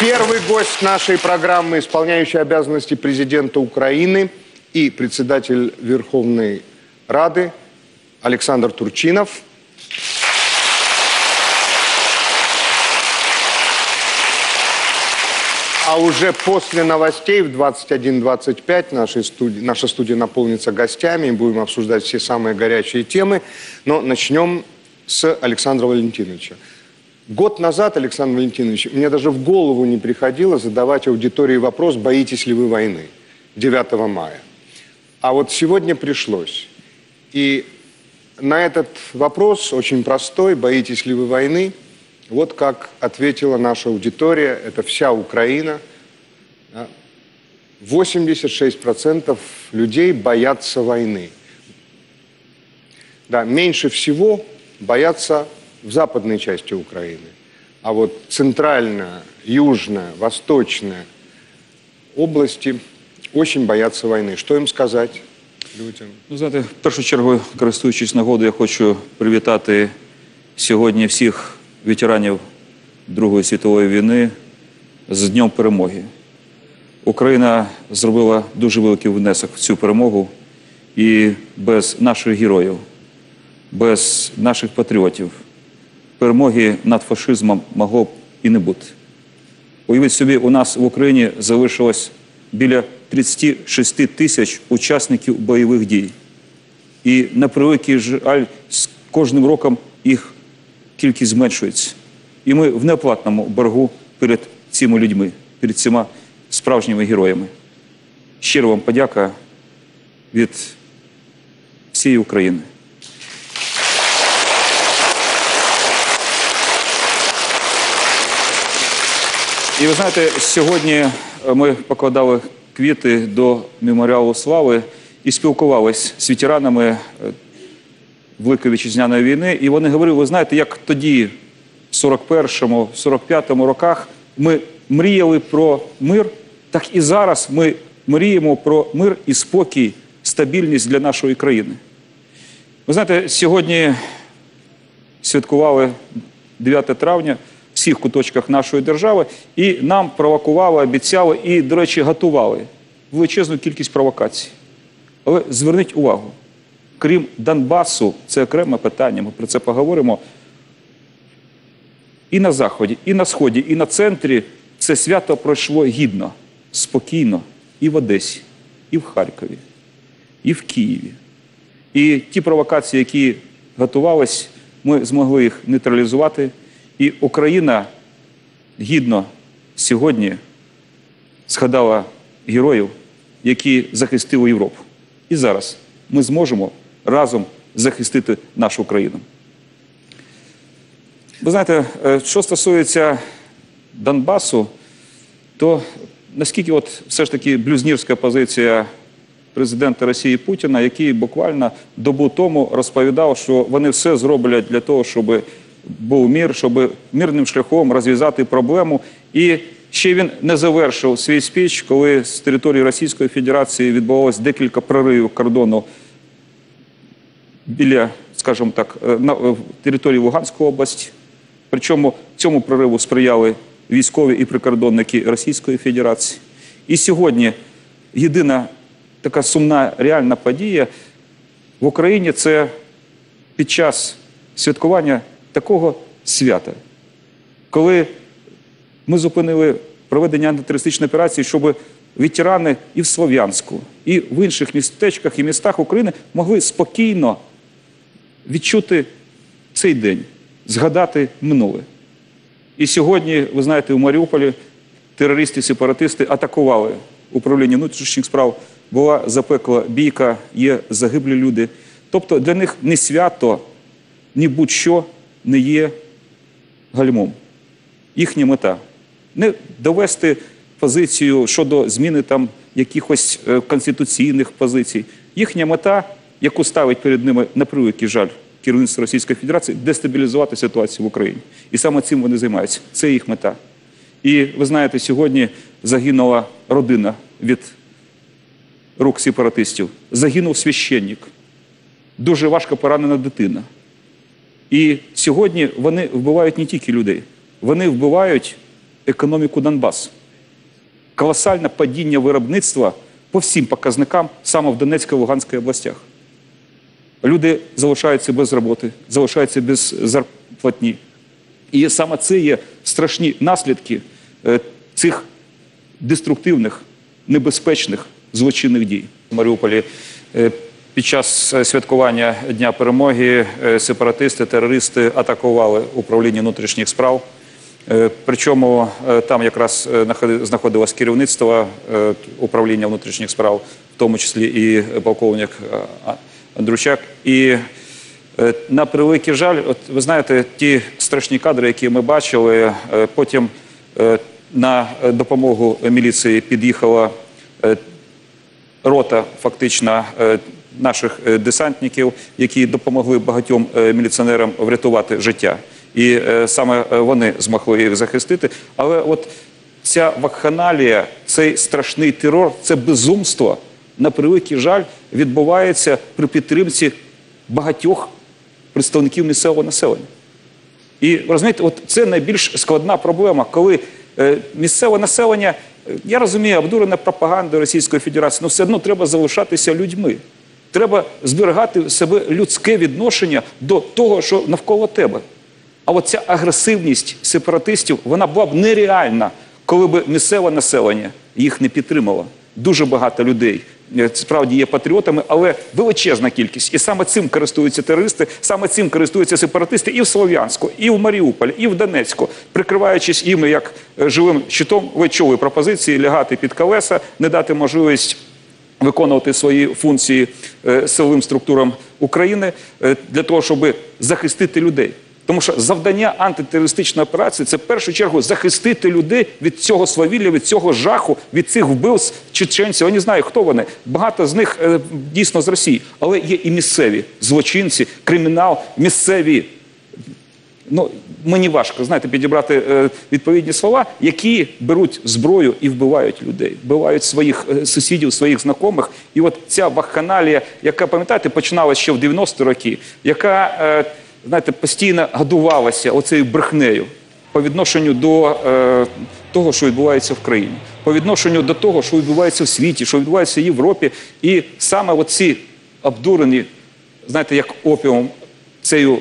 Первый гость нашей программы, исполняющий обязанности президента Украины и председатель Верховной Рады Александр Турчинов. А уже после новостей в 21.25 нашей студии, наша студия наполнится гостями и будем обсуждать все самые горячие темы. Но начнем с Александра Валентиновича. Год назад, Александр Валентинович, мне даже в голову не приходило задавать аудитории вопрос, боитесь ли вы войны 9 мая. А вот сегодня пришлось. И на этот вопрос, очень простой, боитесь ли вы войны, вот как ответила наша аудитория, это вся Украина. Да. 86% людей боятся войны. Да, меньше всего боятся в западной части Украины. А вот центральная, южная, восточная области очень боятся войны. Что им сказать людям? Ну, знаєте, в першу чергу, користуючись нагодою, я хочу привітати сьогодні всіх ветеранів Другої світової війни з Днем Перемоги. Україна зробила дуже великий внесок в цю перемогу, і без наших героїв, без наших патріотів перемоги над фашизмом могло б і не бути. Уявіть собі, у нас в Україні залишилось біля 36 тисяч учасників бойових дій. І на превеликий жаль, з кожним роком їх кількість зменшується. І ми в неоплатному боргу перед цими людьми, перед цими справжніми героями. Щиро вам подяка від всієї України. І ви знаєте, сьогодні е, ми покладали квіти до меморіалу слави і спілкувалися з ветеранами е, Великої вітчизняної війни. І вони говорили: ви знаєте, як тоді, в 41-му, 45-му роках, ми мріяли про мир, так і зараз ми мріємо про мир і спокій, стабільність для нашої країни. Ви знаєте, сьогодні святкували 9 травня всіх куточках нашої держави, і нам провокували, обіцяли і, до речі, готували величезну кількість провокацій. Але зверніть увагу, крім Донбасу, це окреме питання, ми про це поговоримо. І на Заході, і на Сході, і на центрі це свято пройшло гідно, спокійно і в Одесі, і в Харкові, і в Києві. І ті провокації, які готувались, ми змогли їх нейтралізувати. І Україна гідно сьогодні згадала героїв, які захистили Європу. І зараз ми зможемо разом захистити нашу країну. Ви знаєте, е, що стосується Донбасу, то наскільки от все ж таки блюзнірська позиція президента Росії Путіна, який буквально добу тому розповідав, що вони все зроблять для того, щоб був мір, щоб мирним шляхом розв'язати проблему. І ще він не завершив свій спіч, коли з території Російської Федерації відбувалось декілька проривів кордону біля, скажімо так, е, на е, території Луганської області. Причому цьому прориву сприяли військові і прикордонники Російської Федерації. І сьогодні єдина така сумна реальна подія в Україні це під час святкування такого свята, коли ми зупинили проведення антитерористичної операції, щоб ветерани і в Слов'янську, і в інших містечках і містах України могли спокійно відчути цей день, згадати минуле. І сьогодні, ви знаєте, у Маріуполі терористи-сепаратисти атакували управління внутрішніх справ, була запекла бійка, є загиблі люди. Тобто для них не свято, ні будь-що не є гальмом. Їхня мета не довести позицію щодо зміни там якихось е, конституційних позицій. Їхня мета, яку ставить перед ними на превеликий жаль керівництво Російської Федерації, дестабілізувати ситуацію в Україні. І саме цим вони займаються. Це їх мета. І ви знаєте, сьогодні загинула родина від рук сепаратистів. Загинув священник. Дуже важко поранена дитина. І сьогодні вони вбивають не тільки людей, вони вбивають економіку Донбасу. Колосальне падіння виробництва по всім показникам саме в Донецькій і Луганській областях. Люди залишаються без роботи, залишаються без зарплатні. І саме це є страшні наслідки е, цих деструктивних, небезпечних злочинних дій. В Маріуполі е, під час е, святкування Дня перемоги е, сепаратисти, терористи атакували управління внутрішніх справ. Е, Причому там якраз находи- знаходилось керівництво управління внутрішніх справ, в тому числі і полковник А- Андрущак. І На превеликий жаль, от ви знаєте, ті страшні кадри, які ми бачили, потім на допомогу міліції під'їхала рота фактично наших е, десантників, які допомогли багатьом е, міліціонерам врятувати життя. І е, саме вони змогли їх захистити. Але от ця вакханалія, цей страшний терор, це безумство, на превеликий жаль, відбувається при підтримці багатьох представників місцевого населення. І розумієте, от це найбільш складна проблема, коли місцеве населення, я розумію, обдурене пропагандою Російської Федерації, але все одно треба залишатися людьми. Треба зберігати себе людське відношення до того, що навколо тебе. А от ця агресивність сепаратистів, вона була б нереальна, коли б місцеве населення їх не підтримало. Дуже багато людей е, справді є патріотами, але величезна кількість. І саме цим користуються терористи, саме цим користуються сепаратисти і в Слов'янську, і в Маріуполі, і в Донецьку, прикриваючись іми як е, живим щитом, чули пропозиції лягати під колеса, не дати можливість виконувати свої функції е, силовим структурам України е, для того, щоб захистити людей. Тому що завдання антитерористичної операції це в першу чергу захистити людей від цього свавілля, від цього жаху, від цих вбивств чеченців. Я не знаю, хто вони. Багато з них е, дійсно з Росії, але є і місцеві злочинці, кримінал, місцеві ну мені важко знаєте, підібрати е, відповідні слова, які беруть зброю і вбивають людей, вбивають своїх е, сусідів, своїх знайомих. І от ця вакханалія, яка пам'ятаєте, починалася ще в 90-ті роки, яка е, знаєте, постійно годувалася оцею брехнею по відношенню до того, що відбувається в країні, по відношенню до того, що відбувається в світі, що відбувається в Європі, і саме оці обдурені, знаєте, як опіум, цією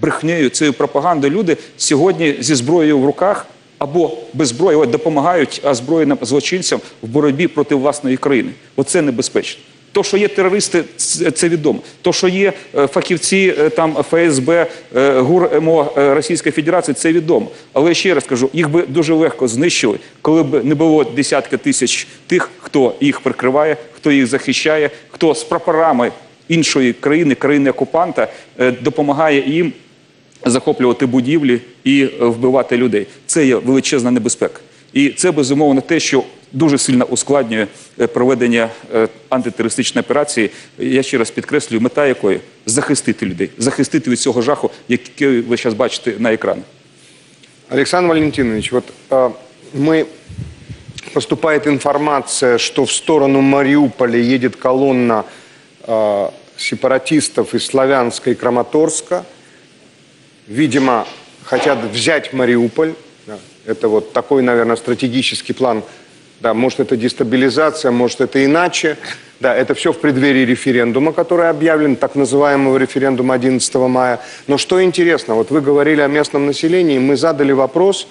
брехнею, цією пропагандою люди сьогодні зі зброєю в руках або без зброї от допомагають озброєним злочинцям в боротьбі проти власної країни. Оце небезпечно. То, що є терористи, це відомо. То, що є е, фахівці е, там ФСБ, е, ГУР МО Російської Федерації, це відомо. Але ще раз кажу, їх би дуже легко знищили, коли б не було десятка тисяч тих, хто їх прикриває, хто їх захищає, хто з прапорами іншої країни, країни окупанта, допомагає їм захоплювати будівлі і е, вбивати людей. Це є величезна небезпека. І це безумовно те, що дуже сильно ускладнює е, проведення е, антитерористичної операції. Я ще раз підкреслюю, мета якої захистити людей, захистити від цього жаху, який ви зараз бачите на екранах. Александр Валентинович, вот э, мы поступает информация, что в сторону Мариуполя едет колонна э, сепаратистов из Славянска и Краматорска. Видимо, хотят взять Мариуполь. Да, Это вот такой, наверное, стратегический план. Да, может, это дестабилизация, может, это иначе. Да, это все в преддверии референдума, который объявлен, так называемого референдума 11 мая. Но что интересно, вот вы говорили о местном населении, мы задали вопрос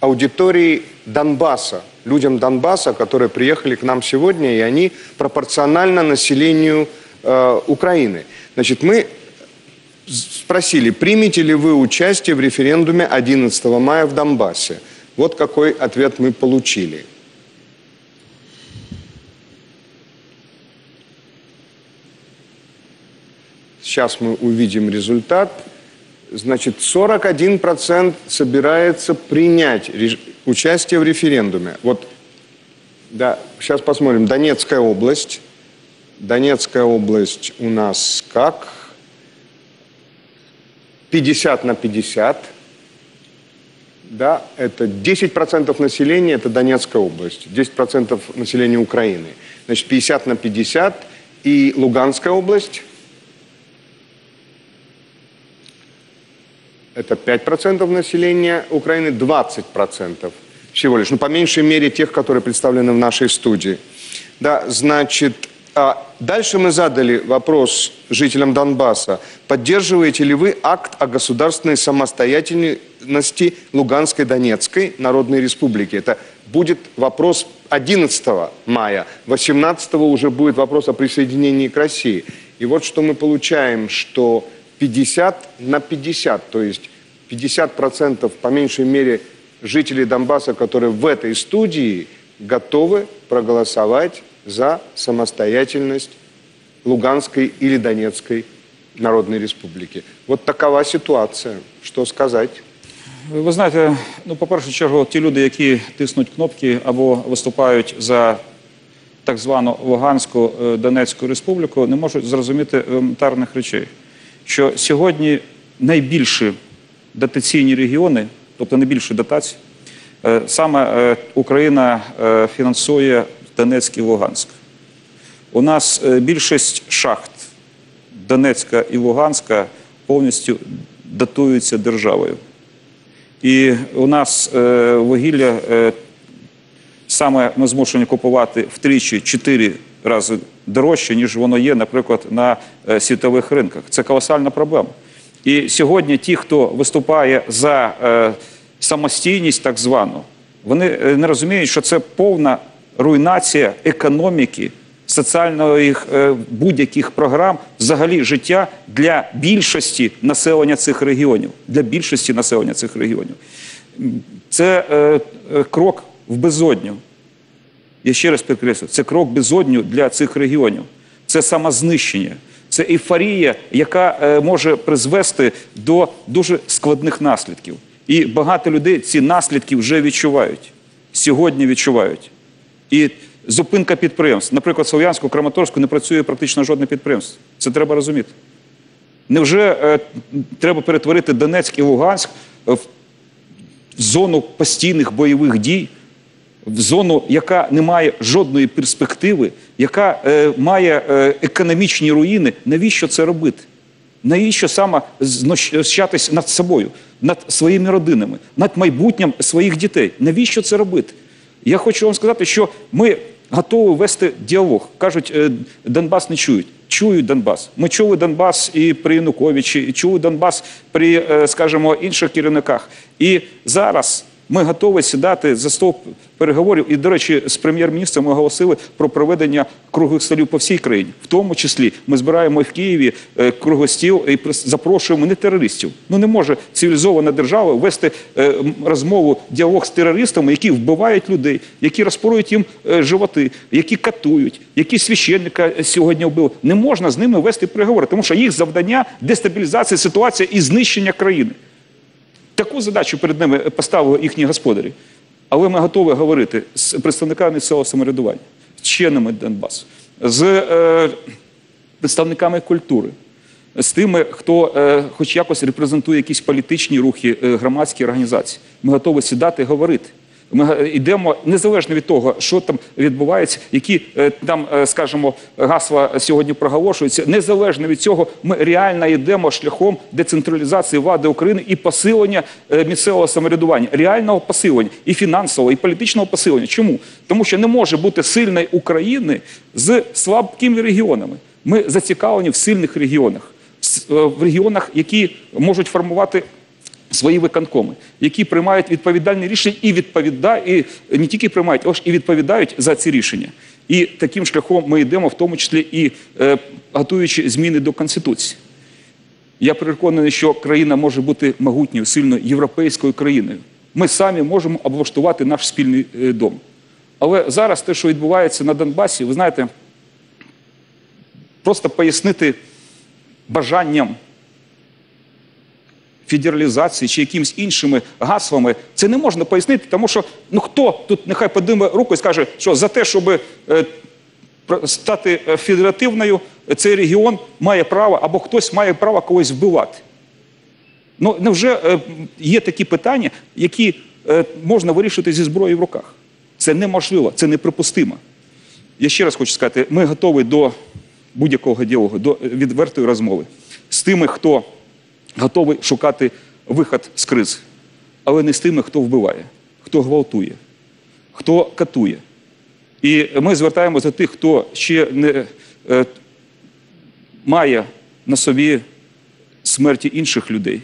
аудитории Донбасса, людям Донбасса, которые приехали к нам сегодня, и они пропорционально населению э, Украины. Значит, мы спросили, примете ли вы участие в референдуме 11 мая в Донбассе. Вот какой ответ мы получили. Сейчас мы увидим результат. Значит, 41% собирается принять участие в референдуме. Вот, да, сейчас посмотрим. Донецкая область. Донецкая область у нас как? 50 на 50. Да, это 10% населения, это Донецкая область, 10% населения Украины. Значит, 50 на 50. И Луганская область, это 5% населения Украины, 20% всего лишь. Ну, по меньшей мере тех, которые представлены в нашей студии. Да, значит, а дальше мы задали вопрос жителям Донбасса. Поддерживаете ли вы акт о государственной самостоятельности Луганской Донецкой Народной Республики? Это будет вопрос 11 мая. 18 уже будет вопрос о присоединении к России. И вот что мы получаем, что 50 на 50, то есть 50% по меньшей мере жителей Донбасса, которые в этой студии, готовы проголосовать за самостоятельность Луганской или Донецкой Народной Республики. Вот такова ситуация. Что сказать? Ви знаєте, ну, по першу чергу, ті люди, які тиснуть кнопки або виступають за так звану Луганську е, Донецьку республіку, не можуть зрозуміти елементарних речей. Що сьогодні найбільші дотаційні регіони, тобто найбільші дотації, е, саме е, Україна фінансує Донецьк і Луганськ. У нас е, більшість шахт Донецька і Луганська повністю датуються державою. І у нас е, вугілля е, саме ми змушені купувати втричі-чотири рази дорожче, ніж воно є, наприклад, на світових ринках. Це колосальна проблема. І сьогодні ті, хто виступає за самостійність, так звану, вони не розуміють, що це повна руйнація економіки, соціальних е, будь-яких програм, взагалі життя для більшості населення цих регіонів. Для більшості населення цих регіонів. Це е, е, крок в безодню. Я ще раз підкреслю, це крок безодню для цих регіонів. Це самознищення, це ейфорія, яка е, може призвести до дуже складних наслідків. І багато людей ці наслідки вже відчувають. Сьогодні відчувають. І зупинка підприємств. Наприклад, Слов'янську, Краматорську не працює практично жодне підприємство. Це треба розуміти. Невже е, треба перетворити Донецьк і Луганськ в зону постійних бойових дій, в зону, яка не має жодної перспективи, яка е, має е, економічні руїни, навіщо це робити? Навіщо саме знущатись над собою, над своїми родинами, над майбутнім своїх дітей? Навіщо це робити? Я хочу вам сказати, що ми готові вести діалог. Кажуть, е, Донбас не чують. Чують Донбас. Ми чули Донбас і при Януковичі, і чули Донбас при, е, скажімо, інших керівниках. І зараз ми готові сідати за стол переговорів. І, до речі, з прем'єр-міністром ми оголосили про проведення круглих столів по всій країні. В тому числі ми збираємо в Києві е, круглий стіл і запрошуємо не терористів. Ну не може цивілізована держава вести е, розмову, діалог з терористами, які вбивають людей, які розпорують їм е, животи, які катують, які священника сьогодні вбили. Не можна з ними вести переговори, тому що їх завдання дестабілізація ситуації і знищення країни. Таку задачу перед ними поставили їхні господарі. Але ми готові говорити з представниками місцевого самоврядування, з членами Донбасу, з е, представниками культури, з тими, хто е, хоч якось репрезентує якісь політичні рухи, е, громадські організації. Ми готові сідати і говорити. Ми йдемо незалежно від того, що там відбувається, які е, там, е, скажімо, гасла сьогодні проголошуються. Незалежно від цього, ми реально йдемо шляхом децентралізації влади України і посилення е, місцевого самоврядування, реального посилення і фінансового, і політичного посилення. Чому? Тому що не може бути сильної України з слабкими регіонами. Ми зацікавлені в сильних регіонах, е, в регіонах, які можуть формувати свої виконкоми, які приймають відповідальні рішення і відповідають, і не тільки приймають, а ж і відповідають за ці рішення. І таким шляхом ми йдемо, в тому числі і е, готуючи зміни до Конституції. Я переконаний, що країна може бути могутньою, сильною європейською країною. Ми самі можемо облаштувати наш спільний е, дом. Але зараз те, що відбувається на Донбасі, ви знаєте, просто пояснити бажанням федералізації чи якимись іншими гаслами, це не можна пояснити, тому що ну хто тут нехай подиме руку і скаже, що за те, щоб е, стати е, федеративною, цей регіон має право або хтось має право когось вбивати. Ну невже е, є такі питання, які е, можна вирішити зі зброєю в руках? Це неможливо, це неприпустимо. Я ще раз хочу сказати, ми готові до будь-якого діалогу, до е, відвертої розмови з тими, хто готовий шукати вихід з кризи, але не з тими, хто вбиває, хто гвалтує, хто катує. І ми звертаємося до тих, хто ще не е, має на собі смерті інших людей,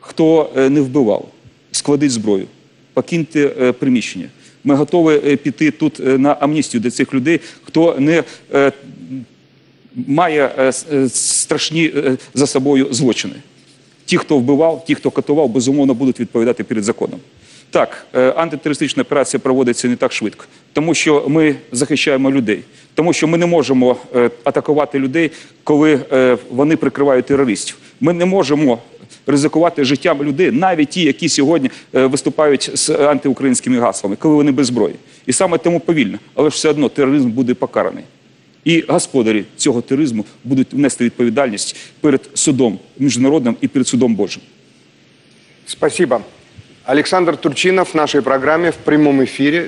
хто е, не вбивав, складіть зброю, покиньте е, приміщення. Ми готові е, піти тут е, на амністію до цих людей, хто не е, має е, е, страшні е, за собою злочини. Ті, хто вбивав, ті, хто катував, безумовно будуть відповідати перед законом. Так, антитерористична операція проводиться не так швидко, тому що ми захищаємо людей, тому що ми не можемо атакувати людей, коли вони прикривають терористів. Ми не можемо ризикувати життям людей, навіть ті, які сьогодні виступають з антиукраїнськими гаслами, коли вони без зброї. І саме тому повільно, але ж все одно тероризм буде покараний. І господарі цього тероризму будуть внести відповідальність перед судом міжнародним і перед судом Божим. Спасибо. Александр Турчинов в нашей программе в прямом эфире